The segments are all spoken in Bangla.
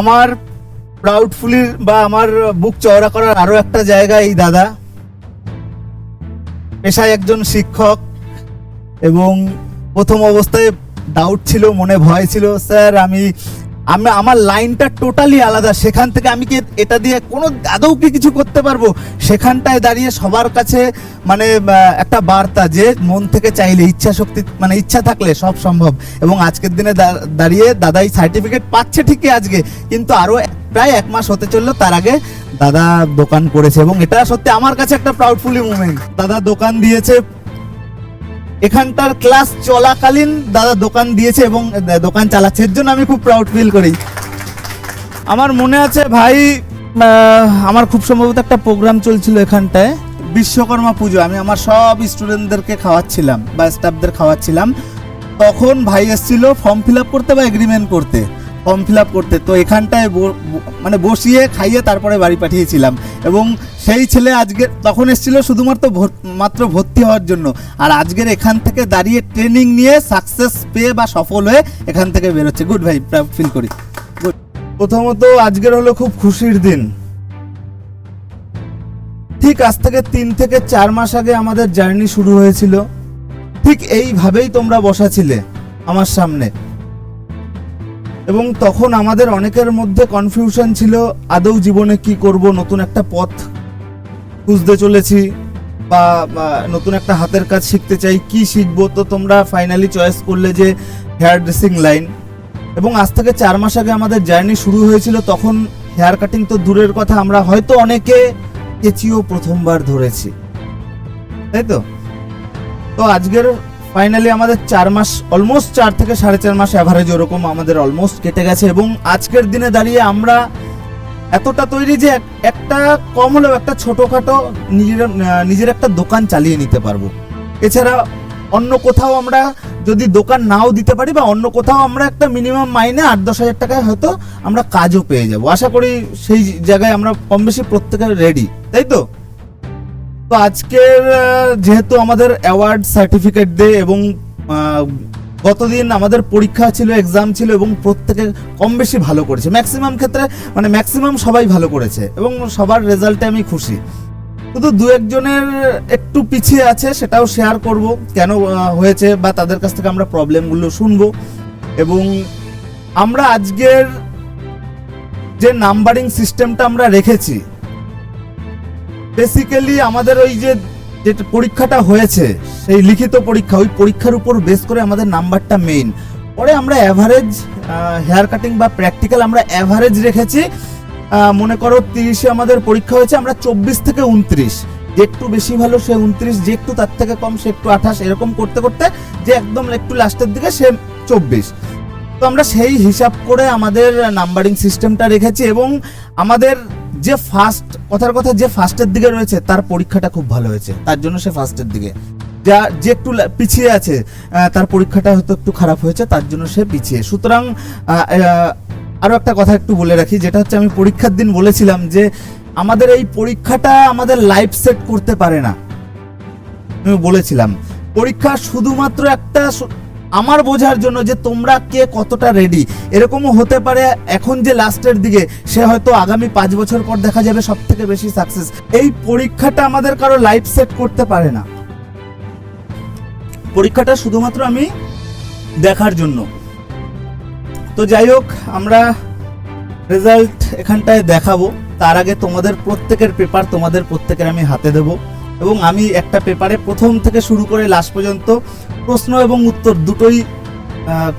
আমার প্রাউডফুলি বা আমার বুক চওড়া করার আরও একটা জায়গা এই দাদা। পেশায় একজন শিক্ষক এবং প্রথম অবস্থায় ডাউট ছিল, মনে ভয় ছিল, স্যার, আমি আমি আমার লাইনটা টোটালি আলাদা। সেখান থেকে আমি কি এটা দিয়ে কোনো আদৌ কি কিছু করতে পারব? সেখানটায় দাঁড়িয়ে সবার কাছে মানে একটা বার্তা যে মন থেকে চাইলে, ইচ্ছা শক্তি মানে ইচ্ছা থাকলে সব সম্ভব। এবং আজকের দিনে দাঁড়িয়ে দাদাই সার্টিফিকেট পাচ্ছে ঠিকই আজকে। কিন্তু আরও প্রায় এক মাস হতে চলল, তার আগে দাদা দোকান করেছে। এবং এটা সত্যি আমার কাছে একটা প্রাউডফুলি মুমেন্ট দাদা দোকান দিয়েছে এখানটার ক্লাস চলাকালীন দাদা দোকান দিয়েছে এবং দোকান চালাচ্ছে। এর জন্য আমি খুব প্রাউড ফিল করি। আমার মনে আছে, ভাই আমার খুব সম্ভবত একটা প্রোগ্রাম চলছিল এখানটায়, বিশ্বকর্মা পুজো। আমি আমার সব স্টুডেন্টদেরকে খাওয়াচ্ছিলাম বা স্টাফদের খাওয়াচ্ছিলাম। তখন ভাই এসেছিল ফর্ম ফিল আপ করতে বা এগ্রিমেন্ট করতে। ফর্ম ফিল আপ করতে। তো এখানটায় মানে বসিয়ে খাইয়ে তারপরে বাড়ি পাঠিয়েছিলাম। এবং সেই ছেলে আজকে তখন এসেছিল শুধুমাত্র মাত্র ভর্তি হওয়ার জন্য। আর আজকের এখান থেকে দাঁড়িয়ে ট্রেনিং নিয়ে সাকসেস পেয়ে বা সফল হয়ে এখান থেকে বেরোচ্ছে। গুড ভাই ফিল করি। প্রথমত আজকের হলো খুব খুশির দিন। ঠিক আজ থেকে তিন থেকে চার মাস আগে আমাদের জার্নি শুরু হয়েছিল। ঠিক এইভাবেই তোমরা বসা ছিলে আমার সামনে। এবং তখন আমাদের অনেকের মধ্যে কনফিউশন ছিল, আদৌ জীবনে কি করব, নতুন একটা পথ খুঁজতে চলেছি, বা নতুন একটা হাতের কাজ শিখতে চাই, কি শিখব? তো তোমরা ফাইনালি চয়েস করলে যে হেয়ার ড্রেসিং লাইন এবং আজ থেকে চার মাস আগে আমাদের জার্নি শুরু হয়েছিল, তখন হেয়ার কাটিং তো দূরের কথা, আমরা হয়তো অনেকে কেচিও প্রথমবার ধরেছি। তাই তো? তো আজকের ফাইনালি আমাদের চার মাস অলমোস্ট চার থেকে সাড়ে চার মাস অ্যাভারেজ ওরকম আমাদের অলমোস্ট কেটে গেছে এবং আজকের দিনে দাঁড়িয়ে আমরা এতটা তৈরি যে একটা কম হলেও একটা ছোটোখাটো নিজের নিজের একটা দোকান চালিয়ে নিতে পারব। এছাড়া অন্য কোথাও আমরা যদি দোকান নাও দিতে পারি বা অন্য কোথাও আমরা একটা মিনিমাম মাইনে আট দশ হাজার টাকায় হয়তো আমরা কাজও পেয়ে যাব। আশা করি সেই জায়গায় আমরা কম বেশি প্রত্যেকের রেডি তাই তো? তো আজকের যেহেতু আমাদের অ্যাওয়ার্ড সার্টিফিকেট ডে এবং গতদিন আমাদের পরীক্ষা ছিল এক্সাম ছিল এবং প্রত্যেকে কম বেশি ভালো করেছে। ম্যাক্সিমাম ক্ষেত্রে মানে ম্যাক্সিমাম সবাই ভালো করেছে এবং সবার রেজাল্টে আমি খুশি। শুধু দু একজনের একটু পিছিয়ে আছে, সেটাও শেয়ার করব কেন হয়েছে বা তাদের কাছ থেকে আমরা প্রবলেমগুলো শুনব। এবং আমরা আজকের যে নাম্বারিং সিস্টেমটা আমরা রেখেছি বেসিক্যালি আমাদের ওই যে যে পরীক্ষাটা হয়েছে, সেই লিখিত পরীক্ষা, ওই পরীক্ষার উপর বেস করে আমাদের নাম্বারটা মেইন পরে আমরা অ্যাভারেজ হেয়ার কাটিং বা প্র্যাকটিক্যাল আমরা অ্যাভারেজ রেখেছি। মনে করো তিরিশে আমাদের পরীক্ষা হয়েছে, আমরা চব্বিশ থেকে উনত্রিশ। যে একটু বেশি ভালো সে উনত্রিশ, যে একটু তার থেকে কম সে একটু আঠাশ, এরকম করতে করতে যে একদম একটু লাস্টের দিকে সে চব্বিশ। তো আমরা সেই হিসাব করে আমাদের নাম্বারিং সিস্টেমটা রেখেছি এবং আমাদের যে ফার্স্ট কথার কথা যে ফার্স্টের দিকে রয়েছে তার পরীক্ষাটা খুব ভালো হয়েছে। তার জন্য সে ফার্স্টের দিকে। যা যে একটু পিছিয়ে আছে তার পরীক্ষাটা হয়তো একটু খারাপ হয়েছে তার জন্য সে পিছিয়ে। সুতরাং আহ, একটা কথা একটু বলে রাখি যেটা হচ্ছে আমি পরীক্ষার দিন বলেছিলাম যে আমাদের এই পরীক্ষাটা আমাদের লাইফ সেট করতে পারে না। আমি বলেছিলাম পরীক্ষা শুধুমাত্র একটা আমার বোঝার জন্য যে তোমরা কে কতটা রেডি এরকমও হতে পারে এখন যে লাস্টের দিকে, সে হয়তো আগামী পাঁচ বছর পর দেখা যাবে সব থেকে বেশি সাকসেস এই পরীক্ষাটা আমাদের কারও লাইফ সেট করতে পারে না। পরীক্ষাটা শুধুমাত্র আমি দেখার জন্য। তো যাই হোক, আমরা রেজাল্ট এখানটায় দেখাবো। তার আগে তোমাদের প্রত্যেকের পেপার তোমাদের প্রত্যেকের আমি হাতে দেব। এবং আমি একটা পেপারে প্রথম থেকে শুরু করে লাস্ট পর্যন্ত প্রশ্ন এবং উত্তর দুটোই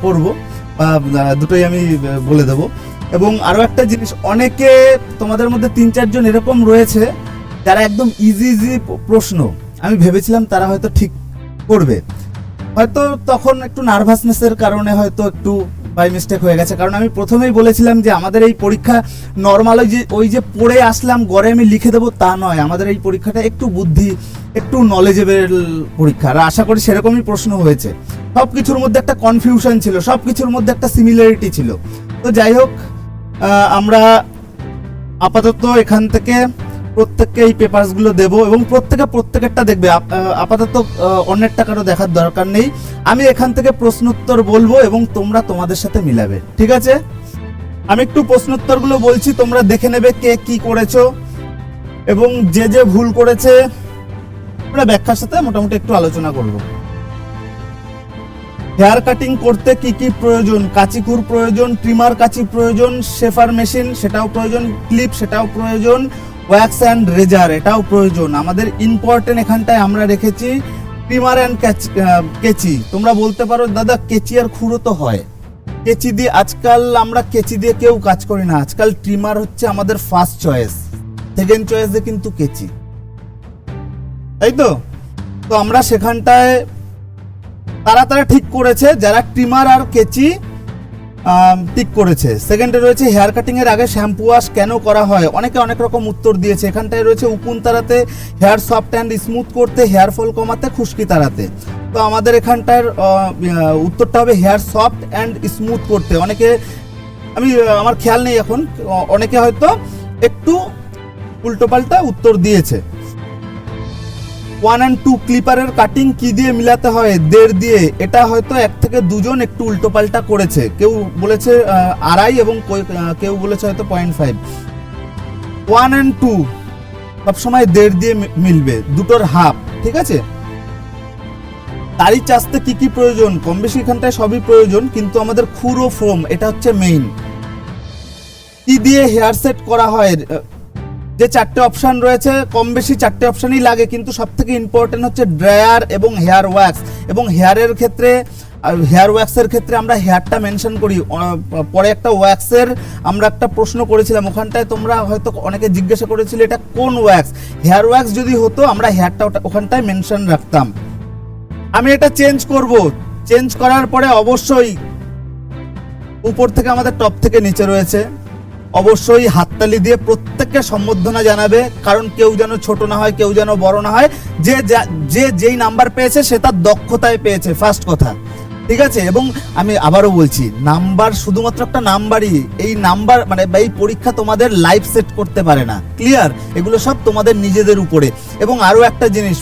করব দুটোই আমি বলে দেব। এবং আরও একটা জিনিস, অনেকে তোমাদের মধ্যে তিন চারজন এরকম রয়েছে যারা একদম ইজি ইজি প্রশ্ন। আমি ভেবেছিলাম তারা হয়তো ঠিক করবে। হয়তো তখন একটু নার্ভাসনেসের কারণে হয়তো একটু বাই মিস্টেক হয়ে গেছে। কারণ আমি প্রথমেই বলেছিলাম যে আমাদের এই পরীক্ষা নর্মাল ওই যে ওই যে পড়ে আসলাম, গড়ে আমি লিখে দেবো, তা নয়। আমাদের এই পরীক্ষাটা একটু বুদ্ধি, একটু নলেজেবল পরীক্ষা। আর আশা করি সেরকমই প্রশ্ন হয়েছে। সব কিছুর মধ্যে একটা কনফিউশন ছিল সব কিছুর মধ্যে একটা সিমিলারিটি ছিল। তো যাই হোক আমরা আপাতত এখান থেকে প্রত্যেককে এই পেপারসগুলো দেব এবং প্রত্যেকে প্রত্যেকেরটা দেখবে। আপাতত অন্যের টাকারও দেখার দরকার নেই। আমি এখান থেকে প্রশ্নোত্তর বলব এবং তোমরা তোমাদের সাথে মিলাবে। ঠিক আছে? আমি একটু প্রশ্ন প্রশ্নোত্তরগুলো বলছি, তোমরা দেখে নেবে কে কি করেছ এবং যে যে ভুল করেছে। আমরা ব্যাখ্যার সাথে মোটামুটি একটু আলোচনা করব। হেয়ার কাটিং করতে কি কি প্রয়োজন? কাচিকুর প্রয়োজন, ট্রিমার কাচি প্রয়োজন, শেফার মেশিন সেটাও প্রয়োজন, ক্লিপ সেটাও প্রয়োজন, ওয়্যাক্স অ্যান্ড রেজার এটাও প্রয়োজন। আমাদের ইম্পর্টেন্ট এখানটায় আমরা রেখেছি ট্রিমার অ্যান্ড কেচি। তোমরা বলতে পারো, দাদা, কেচি আর খুঁড়ো তো হয়। কেচি দিয়ে আজকাল আমরা কেচি দিয়ে কেউ কাজ করি না। আজকাল ট্রিমার হচ্ছে আমাদের ফার্স্ট চয়েস সেকেন্ড চয়েসে কিন্তু কেচি। তাই তো? তো আমরা সেখানটায় তারা তারা ঠিক করেছে, যারা ট্রিমার আর কেচি ঠিক করেছে। সেকেন্ডে রয়েছে হেয়ার কাটিং এর আগে শ্যাম্পু ওয়াশ কেন করা হয়? অনেকে অনেক রকম উত্তর দিয়েছে। এখানটায় রয়েছে উকুন তাড়াতে হেয়ার সফট অ্যান্ড স্মুথ করতে হেয়ার ফল কমাতে, খুশকি তাড়াতে। তো আমাদের এখানটার উত্তরটা হবে হেয়ার সফট অ্যান্ড স্মুথ করতে। অনেকে, আমি, আমার খেয়াল নেই এখন। অনেকে হয়তো একটু উল্টোপাল্টা উত্তর দিয়েছে। ওয়ান অ্যান্ড টু ক্লিপারের কাটিং কি দিয়ে মিলাতে হয়? দেড় দিয়ে। এটা হয়তো এক থেকে দুজন একটু উল্টোপাল্টা করেছে। কেউ বলেছে আড়াই এবং কেউ বলেছে হয়তো point five one and two সবসময় দেড় দিয়ে মিলবে। দুটোর হাফ ঠিক আছে? দাড়ি চাষতে কি কি প্রয়োজন? কম বেশি এখানটায় সবই প্রয়োজন, কিন্তু আমাদের খুরো ফোম এটা হচ্ছে মেইন কি দিয়ে হেয়ার সেট করা হয়? যে চারটে অপশন রয়েছে, কম বেশি চারটে অপশনই লাগে, কিন্তু সব থেকে ইম্পর্টেন্ট হচ্ছে ড্রায়ার এবং হেয়ার ওয়্যাক্স এবং হেয়ারের ক্ষেত্রে হেয়ার ওয়্যাক্সের ক্ষেত্রে আমরা হেয়ারটা মেনশন করি। পরে একটা ওয়্যাক্সের আমরা একটা প্রশ্ন করেছিলাম, ওখানটায় তোমরা হয়তো অনেকে জিজ্ঞাসা করেছিলে, এটা কোন ওয়্যাক্স হেয়ার ওয়্যাক্স যদি হতো, আমরা হেয়ারটা ওখানটায় মেনশন রাখতাম। আমি এটা চেঞ্জ করব। চেঞ্জ করার পরে অবশ্যই উপর থেকে আমাদের টপ থেকে নিচে রয়েছে। অবশ্যই হাততালি দিয়ে প্রত্যেককে সম্বর্ধনা জানাবে, কারণ কেউ যেন ছোট না হয়, কেউ যেন বড় না হয়। যা- যে যেই নাম্বার পেয়েছে, সে তার দক্ষতায় পেয়েছে ফার্স্ট কথা। ঠিক আছে? এবং আমি আবারও বলছি, নাম্বার শুধুমাত্র একটা নাম্বারই, এই নাম্বার মানে এই পরীক্ষা তোমাদের লাইফ সেট করতে পারে না। ক্লিয়ার এগুলো সব তোমাদের নিজেদের উপরে। এবং আরও একটা জিনিস,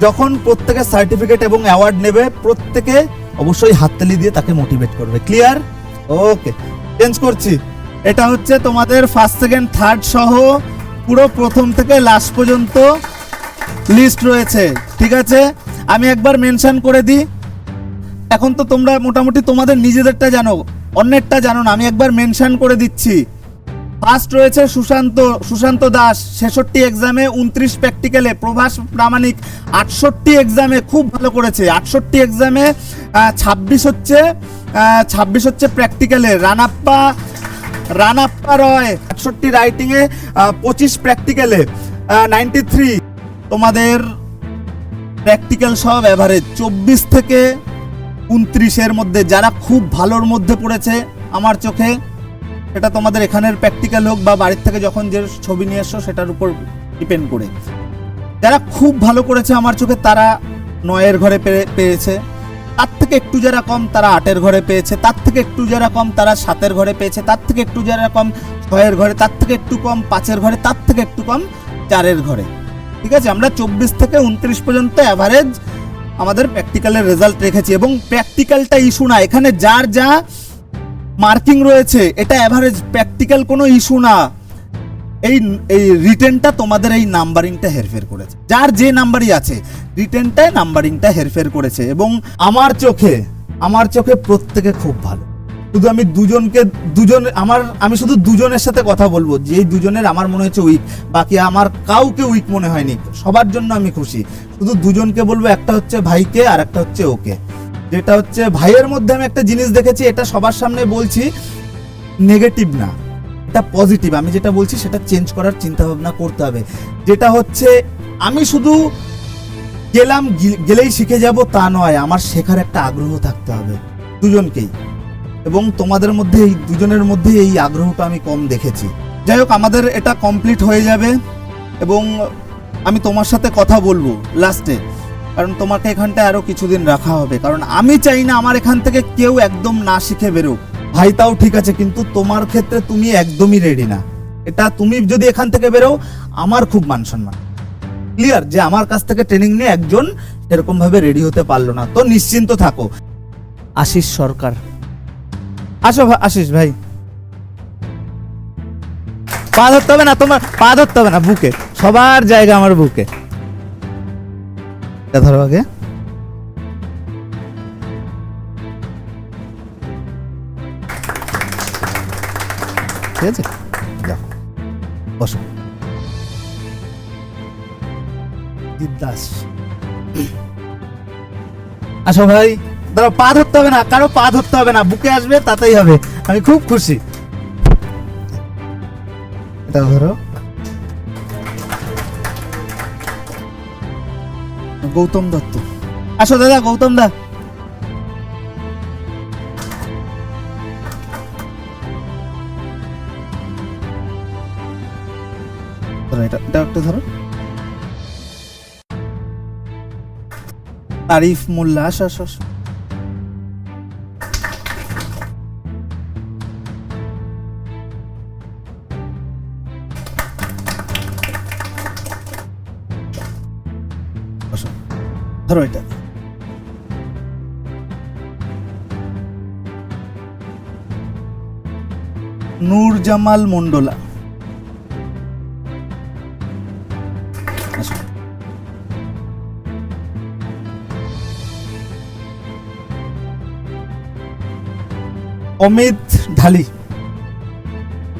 যখন প্রত্যেকে সার্টিফিকেট এবং অ্যাওয়ার্ড নেবে, প্রত্যেকে অবশ্যই হাততালি দিয়ে তাকে মোটিভেট করবে। ক্লিয়ার ওকে চেঞ্জ করছি। এটা হচ্ছে তোমাদের ফার্স্ট সেকেন্ড থার্ড সহ পুরো প্রথম থেকে লাস্ট পর্যন্ত লিস্ট রয়েছে, ঠিক আছে? আমি একবার মেনশন করে দিই। এখন তো তোমরা মোটামুটি তোমাদের নিজেদেরটা জানো, অন্যেরটা জানো না, আমি একবার মেনশন করে দিচ্ছি। ফার্স্ট রয়েছে সুশান্ত সুশান্ত দাস, ছেষট্টি এক্সামে উনত্রিশ প্র্যাকটিক্যালে প্রভাস প্রামাণিক, আটষট্টি এক্সামে খুব ভালো করেছে, আটষট্টি এক্সামে ছাব্বিশ হচ্ছে ছাব্বিশ হচ্ছে প্র্যাকটিক্যালে রানাপ্পা রানাপ্পা রয় আটষট্টি রাইটিংয়ে পঁচিশ প্র্যাকটিক্যালে নাইনটি থ্রি তোমাদের প্র্যাকটিক্যাল সব অ্যাভারেজ চব্বিশ থেকে উনত্রিশের মধ্যে, যারা খুব ভালোর মধ্যে পড়েছে আমার চোখে, সেটা তোমাদের এখানের প্র্যাকটিক্যাল হোক বা বাড়ির থেকে যখন যে ছবি নিয়ে এসো সেটার উপর ডিপেন্ড করে। যারা খুব ভালো করেছে আমার চোখে, তারা নয়ের ঘরে পেয়ে- পেয়েছে। তার থেকে একটু যারা কম তারা আটের ঘরে পেয়েছে, তার থেকে একটু যারা কম তারা সাতের ঘরে পেয়েছে, তার থেকে একটু যারা কম ছয়ের ঘরে, তার থেকে একটু কম পাঁচের ঘরে, তার থেকে একটু কম চারের ঘরে। ঠিক আছে, আমরা চব্বিশ থেকে উনত্রিশ পর্যন্ত অ্যাভারেজ আমাদের প্র্যাকটিক্যালের রেজাল্ট রেখেছি এবং প্র্যাকটিক্যালটা ইস্যু না, এখানে যার যা মার্কিং রয়েছে, এটা অ্যাভারেজ প্র্যাকটিক্যাল কোনো ইস্যু না। এই এই রিটেনটা তোমাদের এই নাম্বারিংটা হেরফের করেছে। যার যে নাম্বারই আছে রিটেনটায় নাম্বারিংটা হেরফের করেছে এবং আমার চোখে আমার চোখে প্রত্যেকে খুব ভালো। শুধু আমি দুজনকে, দুজন, আমার, আমি শুধু দুজনের সাথে কথা বলব, যেই দুজনের আমার মনে হচ্ছে উইক বাকি আমার কাউকে উইক মনে হয়নি। সবার জন্য আমি খুশি। শুধু দুজনকে বলব, একটা হচ্ছে ভাইকে আর একটা হচ্ছে ওকে। যেটা হচ্ছে, ভাইয়ের মধ্যে আমি একটা জিনিস দেখেছি, এটা সবার সামনে বলছি নেগেটিভ না। এটা পজিটিভ আমি যেটা বলছি, সেটা চেঞ্জ করার চিন্তা ভাবনা করতে হবে। যেটা হচ্ছে, আমি শুধু গেলাম গেলেই শিখে যাব, তা নয়, আমার শেখার একটা আগ্রহ থাকতে হবে। দুজনকেই। এবং তোমাদের মধ্যে এই দুজনের মধ্যে এই আগ্রহটা আমি কম দেখেছি। যাই হোক, আমাদের এটা কমপ্লিট হয়ে যাবে। এবং আমি তোমার সাথে কথা বলব লাস্টে কারণ তোমাকে এখানটায় আরও কিছুদিন রাখা হবে। কারণ আমি চাই না আমার এখান থেকে কেউ একদম না শিখে বেরোক। ভাই, তাও ঠিক আছে, কিন্তু তোমার ক্ষেত্রে তুমি একদমই রেডি না। এটা তুমি যদি এখান থেকে বেরো আমার খুব মান সম্মান। ক্লিয়ার যে আমার কাছ থেকে ট্রেনিং নিয়ে একজন এরকম ভাবে রেডি হতে পারল না। তো নিশ্চিন্ত থাকো। আশিস সরকার। আসো আশিস ভাই। পা ধরতে হবে না, তোমার পা ধরতে হবে না, বুকে। সবার জায়গা আমার বুকে। ধরো আগে। ঠিক আছে? যাও। বসো। দিবদাস আসো ভাই দাঁড়াও পা ধরতে হবে না, কারও পা ধরতে হবে না, বুকে আসবে, তাতেই হবে। আমি খুব খুশি। এটা ধরো। গৌতম দত্ত। আসো দাদা, গৌতম দা। আরিফ মোল্লা আসো আসো আসো। ধরো এটা। নূর জামাল মন্ডলা অমিত ঢালি।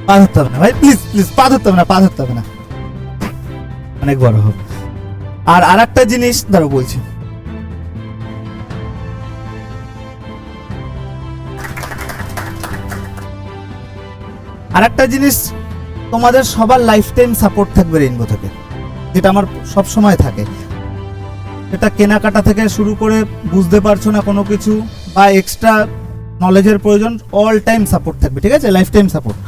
পা ধরতে হবে না ভাই প্লিজ প্লিজ পা ধরতে হবে না, পা ধরতে হবে না। অনেক বড় হবে। আর আর একটা জিনিস, ধরো বলছি। আর একটা জিনিস, তোমাদের সবার লাইফ টাইম সাপোর্ট থাকবে রেইনবো থেকে, যেটা আমার সব সময় থাকে। সেটা কেনাকাটা থেকে শুরু করে বুঝতে পারছ না কোনো কিছু, বা এক্সট্রা নলেজের প্রয়োজন অল টাইম সাপোর্ট থাকবে, ঠিক আছে? Lifetime support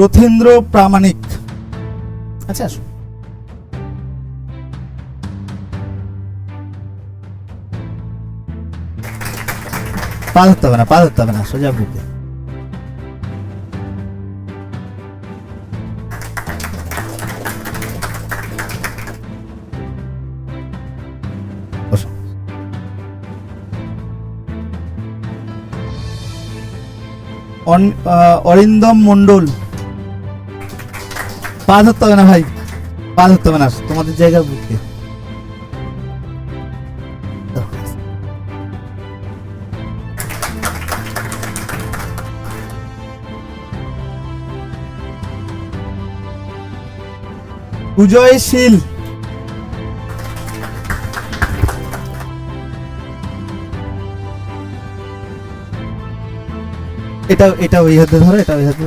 Rathindra Pramanik. আচ্ছা আসুন। পা ধরতে হবে না পা ধরতে হবে না, সোজা বুকে। অরিন্দম মন্ডল পা ধরতে হবে না ভাই। পা ধরতে হবে না, তোমাদের জায়গা বুকে। উজয়শীল এটা এটা ওই হাতে ধরো, এটা ওই হাতে।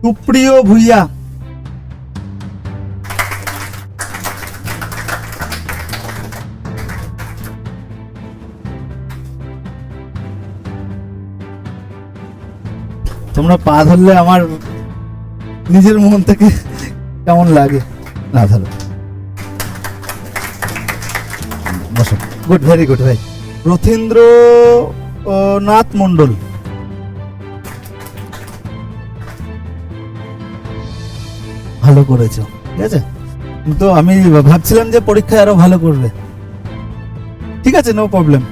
সুপ্রিয় ভুইয়া। তোমরা পা ধরলে আমার নিজের মন থেকে কেমন লাগে? না ধরো। বসো গুড ভেরি গুড ভাই রথীন্দ্র নাথ মন্ডল ভালো করেছ। ঠিক আছে? তো আমি ভাবছিলাম যে পরীক্ষায় আরও ভালো করবে। ঠিক আছে নো প্রবলেম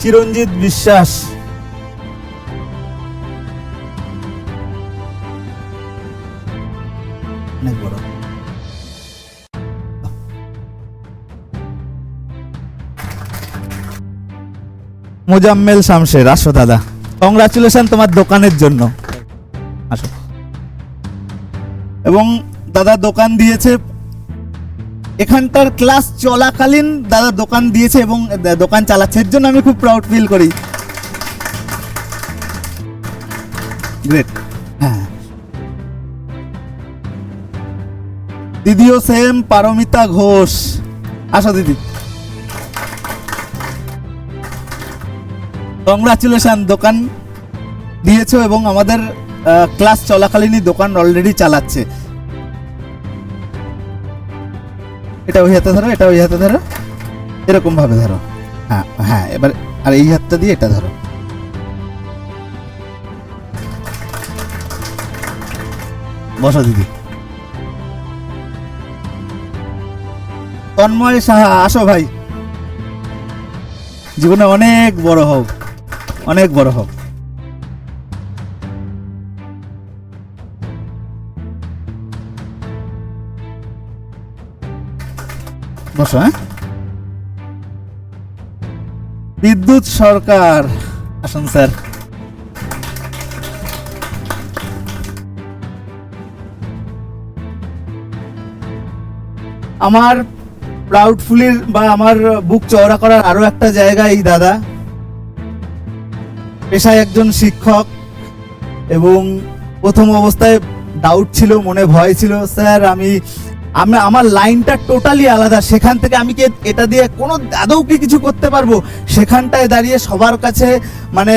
চিরঞ্জিত বিশ্বাস। অনেক বড়। মোজাম্মেল শামশের আসো দাদা। কংগ্রাচুলেশন তোমার দোকানের জন্য। আসো। এবং দাদা দোকান দিয়েছে এখানটার ক্লাস চলাকালীন দাদা দোকান দিয়েছে এবং দোকান চালাচ্ছে। এর জন্য আমি খুব প্রাউড ফিল করি। গ্রেট দিদিও সেম, পারমিতা ঘোষ। আসো দিদি। কংগ্রাচুলেশন দোকান দিয়েছ এবং আমাদের ক্লাস চলাকালীনই দোকান অলরেডি চালাচ্ছে। এটা ওই হাতে ধরো, এটা ওই হাতে ধরো। এরকম ভাবে ধরো। হ্যাঁ হ্যাঁ এবার, আর এই হাতটা দিয়ে এটা ধরো। বসো দিদি। তন্ময় সাহা, আসো ভাই। জীবনে অনেক বড় হোক অনেক বড় হোক বসো হ্যাঁ। বিদ্যুৎ সরকার, আসুন স্যার। আমার প্রাউডফুলির বা আমার বুক চওড়া করার আরও একটা জায়গা এই দাদা। পেশায় একজন শিক্ষক এবং প্রথম অবস্থায় ডাউট ছিল, মনে ভয় ছিল, স্যার, আমি আমি, আমার লাইনটা টোটালি আলাদা। সেখান থেকে আমি কি এটা দিয়ে কোনো আদৌ কি কিছু করতে পারব? সেখানটায় দাঁড়িয়ে সবার কাছে মানে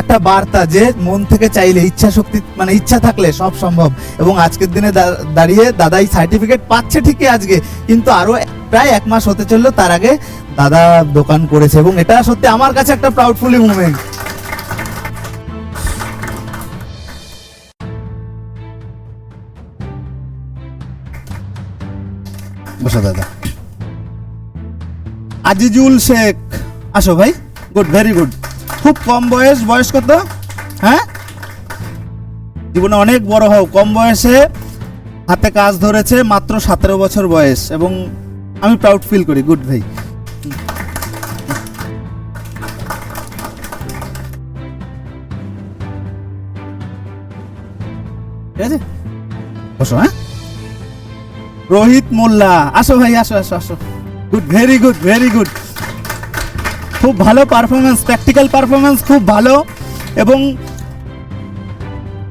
একটা বার্তা যে মন থেকে চাইলে, ইচ্ছা শক্তি মানে ইচ্ছা থাকলে সব সম্ভব। এবং আজকের দিনে দাঁড়িয়ে দাদাই সার্টিফিকেট পাচ্ছে ঠিকই আজকে। কিন্তু আরও প্রায় এক মাস হতে চলল, তার আগে দাদা দোকান করেছে। এবং এটা সত্যি আমার কাছে একটা প্রাউডফুলি মুভমেন্ট বসো দাদা। আজিজুল শেখ, আসো ভাই গুড ভেরি গুড খুব কম বয়স বয়স কত? হ্যাঁ? জীবনে অনেক বড় হও, কম বয়সে হাতে কাজ ধরেছে মাত্র সতেরো বছর বয়স, এবং আমি প্রাউড ফিল করি গুড ভাই। ঠিক আছে? বসো হ্যাঁ? রোহিত মোল্লা আসো ভাই, আসো আসো আসো। Good very good very good খুব ভালো পারফরমেন্স প্র্যাকটিক্যাল পারফরমেন্স খুব ভালো। এবং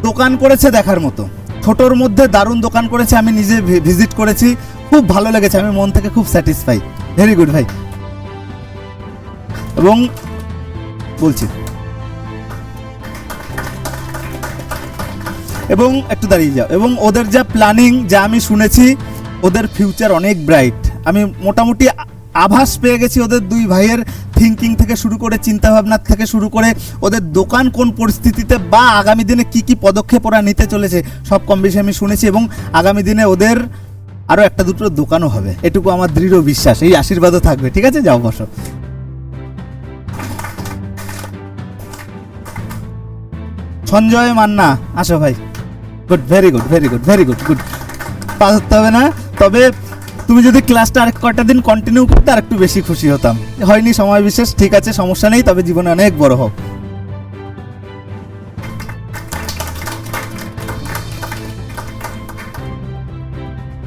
দোকান করেছে দেখার মতো। ছোটোর মধ্যে দারুণ দোকান করেছে, আমি নিজে ভিজিট করেছি। খুব ভালো লেগেছে, আমি মন থেকে খুব স্যাটিসফাই ভেরি গুড ভাই। এবং বলছি। এবং একটু দাঁড়িয়ে যাও। এবং ওদের যা প্ল্যানিং যা আমি শুনেছি ওদের ফিউচার অনেক ব্রাইট আমি মোটামুটি আভাস পেয়ে গেছি ওদের দুই ভাইয়ের থিঙ্কিং থেকে শুরু করে চিন্তা ভাবনার থেকে শুরু করে, ওদের দোকান কোন পরিস্থিতিতে বা আগামী দিনে কি কি পদক্ষেপ ওরা নিতে চলেছে, সব কম বেশি আমি শুনেছি এবং আগামী দিনে ওদের আরও একটা দুটো দোকানও হবে। এটুকু আমার দৃঢ় বিশ্বাস, এই আশীর্বাদও থাকবে, ঠিক আছে? যাও, বসো। সঞ্জয় মান্না, আসো ভাই। Good very good very good very good good pass হবে না। তবে তুমি যদি ক্লাসটা আরেক কয়টা দিন কন্টিনিউ করতে আর একটু বেশি খুশি হতাম। হয়নি সময় বিশেষ, ঠিক আছে, সমস্যা নেই, তবে জীবনে অনেক বড় হোক।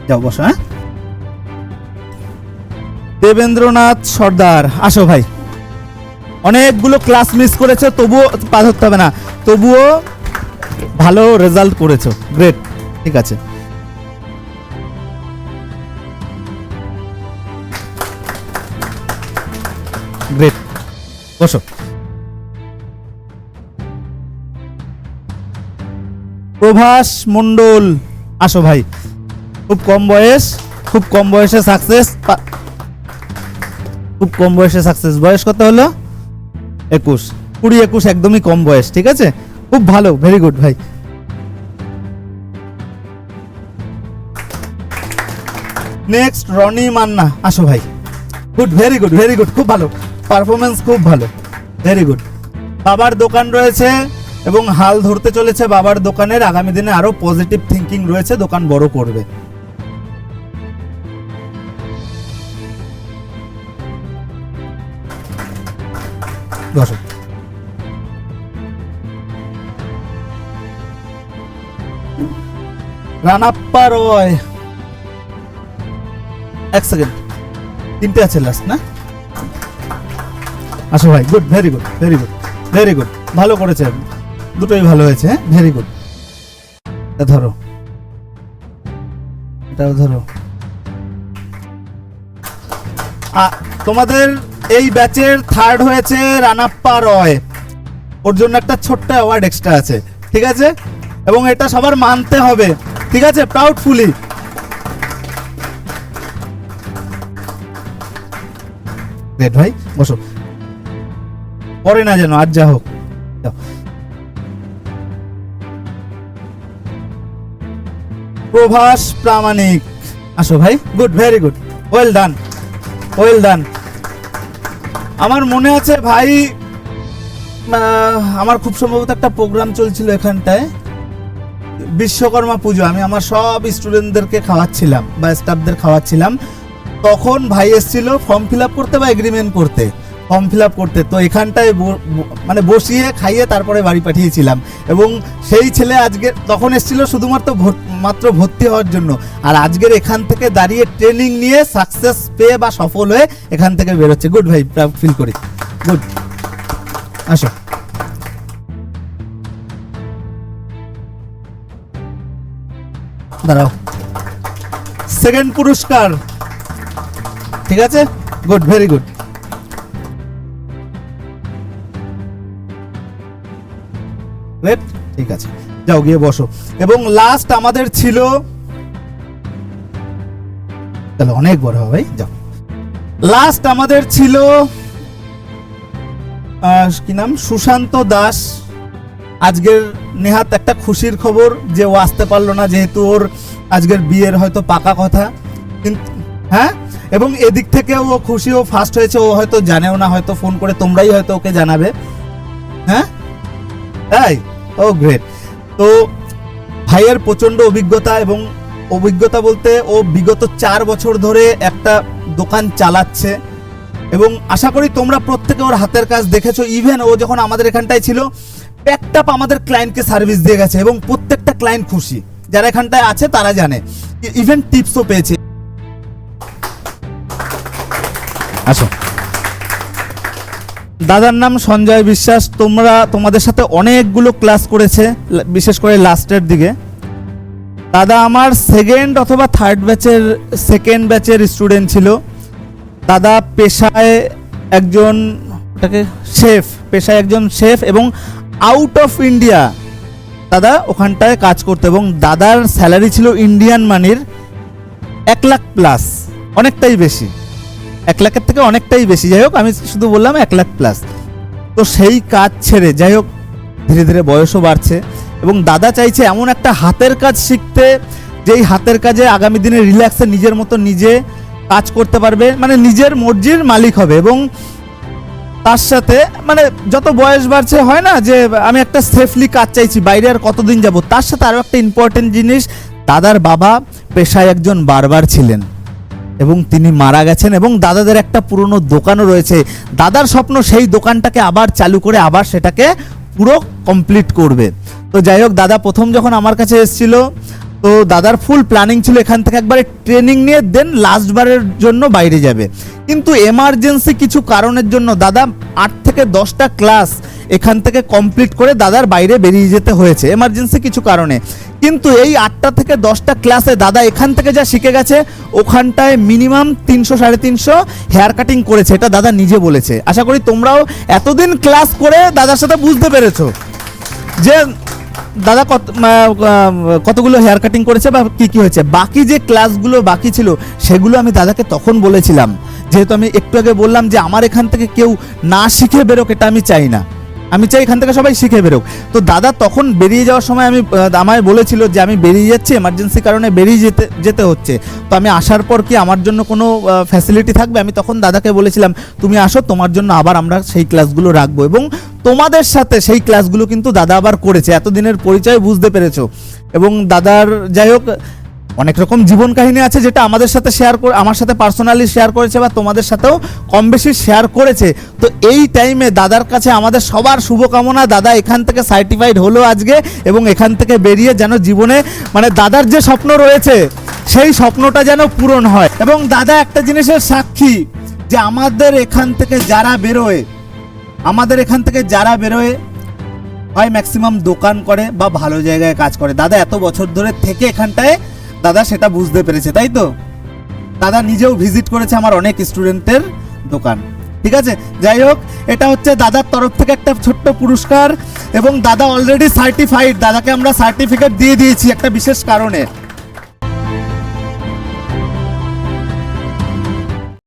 যাও, বসো হ্যাঁ। দেবেন্দ্রনাথ সর্দার, আসো ভাই। অনেকগুলো ক্লাস মিস করেছে, তবুও পাস হতে হবে না। তবুও ভালো রেজাল্ট করেছ গ্রেট ঠিক আছে। গ্রেট বসো। প্রভাস মণ্ডল, আসো ভাই। খুব কম বয়স, খুব কম বয়সে সাকসেস খুব কম বয়সে সাকসেস বয়স কত হলো? একুশ। কুড়ি একুশ একদমই কম বয়স, ঠিক আছে? খুব ভালো ভেরি গুড ভাই। নেক্সট রনি মান্না, আসো ভাই। Good very good very good খুব ভালো। পারফরমেন্স খুব ভালো। ভেরি গুড বাবার দোকান রয়েছে এবং হাল ধরতে চলেছে বাবার দোকানের। আগামী দিনে আরও পজিটিভ থিঙ্কিং রয়েছে, দোকান বড় করবে। রানাপ্পা রয়। এক সেকেন্ড তিনটে আছে লাস্ট না? আসো ভাই good very good very good very good ভালো করেছে। দুটোই ভালো হয়েছে হ্যাঁ? ভেরি গুড এটা ধরো। এটাও ধরো। তোমাদের এই ব্যাচের থার্ড হয়েছে রানাপ্পা রয়। ওর জন্য একটা ছোট্ট অ্যাওয়ার্ড এক্সট্রা আছে, ঠিক আছে? এবং এটা সবার মানতে হবে, ঠিক আছে? প্রাউডফুলি ভাই, বসো। পরে না যেন, আর যা হোক। প্রভাস প্রামাণিক। আসো ভাই, good very good well done well done আমার মনে আছে ভাই আমার খুব সম্ভবত একটা প্রোগ্রাম চলছিল এখানটায়। বিশ্বকর্মা পুজো। আমি আমার সব স্টুডেন্টদেরকে খাওয়াচ্ছিলাম বা স্টাফদের খাওয়াচ্ছিলাম। তখন ভাই এসেছিল ফর্ম ফিল আপ করতে বা এগ্রিমেন্ট করতে। ফর্ম ফিল আপ করতে। তো এখানটায় মানে বসিয়ে খাইয়ে তারপরে বাড়ি পাঠিয়েছিলাম। এবং সেই ছেলে আজকে, তখন এসেছিল শুধুমাত্র মাত্র ভর্তি হওয়ার জন্য। আর আজকের এখান থেকে দাঁড়িয়ে ট্রেনিং নিয়ে সাকসেস পেয়ে বা সফল হয়ে এখান থেকে বেরোচ্ছে। গুড ভাই ফিল করি। গুড আসো। দাঁড়াও। সেকেন্ড পুরস্কার। ঠিক আছে? গুড ভেরি গুড ওয়েট ঠিক আছে। যাও, গিয়ে বসো। এবং লাস্ট আমাদের ছিল তাহলে অনেক বড় হবে ভাই যাও। লাস্ট আমাদের ছিল কি নাম? সুশান্ত দাস। আজকের নেহাত একটা খুশির খবর যে ও আসতে পারল না, যেহেতু ওর আজকের বিয়ের হয়তো পাকা কথা। কিন্তু হ্যাঁ? এবং এদিক থেকে ও খুশি ও ফার্স্ট হয়েছে, ও হয়তো জানেও না, হয়তো ফোন করে তোমরাই হয়তো ওকে জানাবে। হ্যাঁ? তাই ও গ্রেট তো ভাইয়ের প্রচণ্ড অভিজ্ঞতা এবং অভিজ্ঞতা বলতে ও বিগত চার বছর ধরে একটা দোকান চালাচ্ছে। এবং আশা করি তোমরা প্রত্যেকে ওর হাতের কাজ দেখেছ। ইভেন ও যখন আমাদের এখানটায় ছিল প্যাকটাপ আমাদের ক্লায়েন্টকে সার্ভিস দিয়ে গেছে এবং প্রত্যেকটা ক্লায়েন্ট খুশি। যারা এখানটায় আছে, তারা জানে। ইভেন টিপসও পেয়েছে। আসো। দাদার নাম সঞ্জয় বিশ্বাস। তোমরা তোমাদের সাথে অনেকগুলো ক্লাস করেছে, বিশেষ করে লাস্টের দিকে। দাদা আমার সেকেন্ড অথবা থার্ড ব্যাচের সেকেন্ড ব্যাচের স্টুডেন্ট ছিল। দাদা পেশায় একজন, ওটাকে শেফ পেশায় একজন শেফ এবং আউট অফ ইন্ডিয়া দাদা ওখানটায় কাজ করতো এবং দাদার স্যালারি ছিল ইন্ডিয়ান মানির এক লাখ প্লাস অনেকটাই বেশি। এক লাখের থেকে অনেকটাই বেশি। যাই হোক, আমি শুধু বললাম এক লাখ প্লাস তো সেই কাজ ছেড়ে, যাই হোক, ধীরে ধীরে বয়সও বাড়ছে। এবং দাদা চাইছে এমন একটা হাতের কাজ শিখতে, যেই হাতের কাজে আগামী দিনে রিল্যাক্সে নিজের মতো নিজে কাজ করতে পারবে। মানে নিজের মর্জির মালিক হবে। এবং তার সাথে মানে যত বয়স বাড়ছে, হয় না যে আমি একটা সেফলি কাজ চাইছি, বাইরে আর কতদিন যাব? তার সাথে আরও একটা ইম্পর্টেন্ট জিনিস, দাদার বাবা পেশায় একজন বারবার ছিলেন। এবং তিনি মারা গেছেন এবং দাদাদের একটা পুরনো দোকানও রয়েছে। দাদার স্বপ্ন সেই দোকানটাকে আবার চালু করে আবার সেটাকে পুরো কমপ্লিট করবে। তো যাই হোক, দাদা প্রথম যখন আমার কাছে এসেছিল, তো দাদার ফুল প্ল্যানিং ছিল এখান থেকে একবারে ট্রেনিং নিয়ে দেন লাস্টবারের জন্য বাইরে যাবে। কিন্তু এমার্জেন্সি কিছু কারণের জন্য দাদা আট থেকে দশটা ক্লাস এখান থেকে কমপ্লিট করে দাদার বাইরে বেরিয়ে যেতে হয়েছে এমার্জেন্সি কিছু কারণে। কিন্তু এই আটটা থেকে দশটা ক্লাসে দাদা এখান থেকে যা শিখে গেছে, ওখানটায় মিনিমাম তিনশো সাড়ে তিনশো হেয়ার কাটিং করেছে, এটা দাদা নিজে বলেছে। আশা করি তোমরাও এতদিন ক্লাস করে দাদার সাথে বুঝতে পেরেছ যে দাদা কত কতগুলো হেয়ার কাটিং করেছে বা কি কি হয়েছে। বাকি যে ক্লাসগুলো বাকি ছিল, সেগুলো আমি দাদাকে তখন বলেছিলাম। যেহেতু আমি একটু আগে বললাম যে আমার এখান থেকে কেউ না শিখে বেরোক, এটা আমি চাই না। আমি চাই এখান থেকে সবাই শিখে বেরোক। তো দাদা তখন বেরিয়ে যাওয়ার সময় আমি আমায় বলেছিল যে আমি বেরিয়ে যাচ্ছি এমার্জেন্সি কারণে বেরিয়ে যেতে যেতে হচ্ছে। তো আমি আসার পর কি আমার জন্য কোনো ফ্যাসিলিটি থাকবে? আমি তখন দাদাকে বলেছিলাম, তুমি আসো, তোমার জন্য আবার আমরা সেই ক্লাসগুলো রাখব। এবং তোমাদের সাথে সেই ক্লাসগুলো কিন্তু দাদা আবার করেছে। এতদিনের পরিচয় বুঝতে পেরেছ। এবং দাদার, যাই হোক অনেক রকম জীবন কাহিনী আছে যেটা আমাদের সাথে শেয়ার করে আমার সাথে পার্সোনালি শেয়ার করেছে বা তোমাদের সাথেও কম বেশি শেয়ার করেছে। তো এই টাইমে দাদার কাছে আমাদের সবার শুভকামনা, দাদা এখান থেকে সার্টিফাইড হলো আজকে এবং এখান থেকে বেরিয়ে যেন জীবনে মানে দাদার যে স্বপ্ন রয়েছে, সেই স্বপ্নটা যেন পূরণ হয়। এবং দাদা একটা জিনিসের সাক্ষী যে আমাদের এখান থেকে যারা বেরোয়, আমাদের এখান থেকে যারা বেরোয়, হয় ম্যাক্সিমাম দোকান করে বা ভালো জায়গায় কাজ করে। দাদা এত বছর ধরে থেকে এখানটায় দাদা সেটা বুঝতে পেরেছে, তাই তো? দাদা নিজেও ভিজিট করেছে আমার অনেক স্টুডেন্টের দোকান। ঠিক আছে? যাই হোক, এটা হচ্ছে দাদার তরফ থেকে একটা ছোট্ট পুরস্কার এবং দাদা অলরেডি সার্টিফাইড দাদাকে আমরা সার্টিফিকেট দিয়ে দিয়েছি একটা বিশেষ কারণে।